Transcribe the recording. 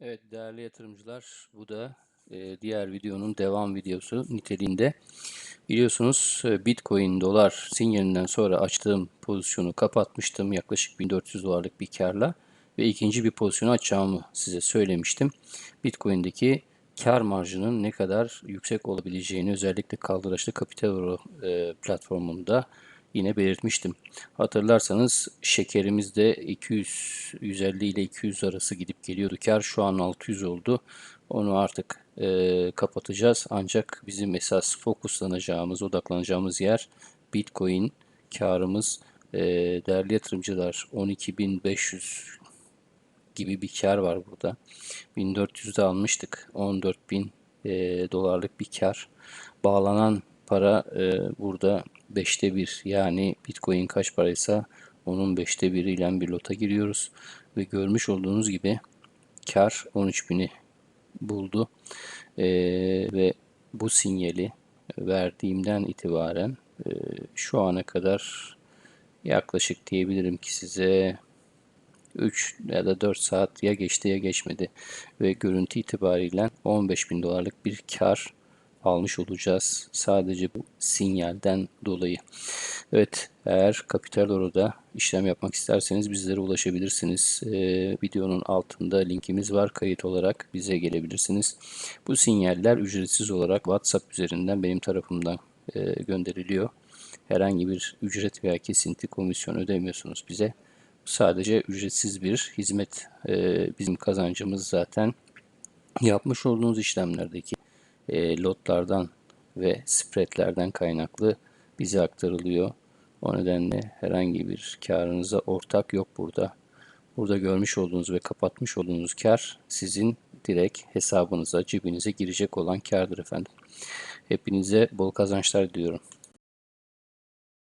Evet değerli yatırımcılar bu da e, diğer videonun devam videosu niteliğinde. Biliyorsunuz e, Bitcoin dolar sinyalinden sonra açtığım pozisyonu kapatmıştım yaklaşık 1400 dolarlık bir karla ve ikinci bir pozisyonu açacağımı size söylemiştim. Bitcoin'deki kar marjının ne kadar yüksek olabileceğini özellikle kaldıraçlı kapital e, platformunda yine belirtmiştim. Hatırlarsanız şekerimiz de 200 150 ile 200 arası gidip geliyordu. Kar şu an 600 oldu. Onu artık e, kapatacağız. Ancak bizim esas fokuslanacağımız, odaklanacağımız yer Bitcoin. Karımız e, değerli yatırımcılar 12.500 gibi bir kar var burada. 1400'de almıştık. 14.000 e, dolarlık bir kar. Bağlanan para e, burada 5'te 1 yani Bitcoin kaç paraysa onun 5'te 1 ile bir lota giriyoruz. Ve görmüş olduğunuz gibi kar 13.000'i buldu. E, ve bu sinyali verdiğimden itibaren e, şu ana kadar yaklaşık diyebilirim ki size 3 ya da 4 saat ya geçti ya geçmedi ve görüntü itibariyle 15 bin dolarlık bir kar almış olacağız. Sadece bu sinyalden dolayı. Evet eğer Kapital Oro'da işlem yapmak isterseniz bizlere ulaşabilirsiniz. Ee, videonun altında linkimiz var. Kayıt olarak bize gelebilirsiniz. Bu sinyaller ücretsiz olarak WhatsApp üzerinden benim tarafımdan e, gönderiliyor. Herhangi bir ücret veya kesinti komisyon ödemiyorsunuz bize. Sadece ücretsiz bir hizmet. Ee, bizim kazancımız zaten yapmış olduğunuz işlemlerdeki e, lotlardan ve spreadlerden kaynaklı bize aktarılıyor. O nedenle herhangi bir karınıza ortak yok burada. Burada görmüş olduğunuz ve kapatmış olduğunuz kar sizin direkt hesabınıza, cebinize girecek olan kardır efendim. Hepinize bol kazançlar diliyorum.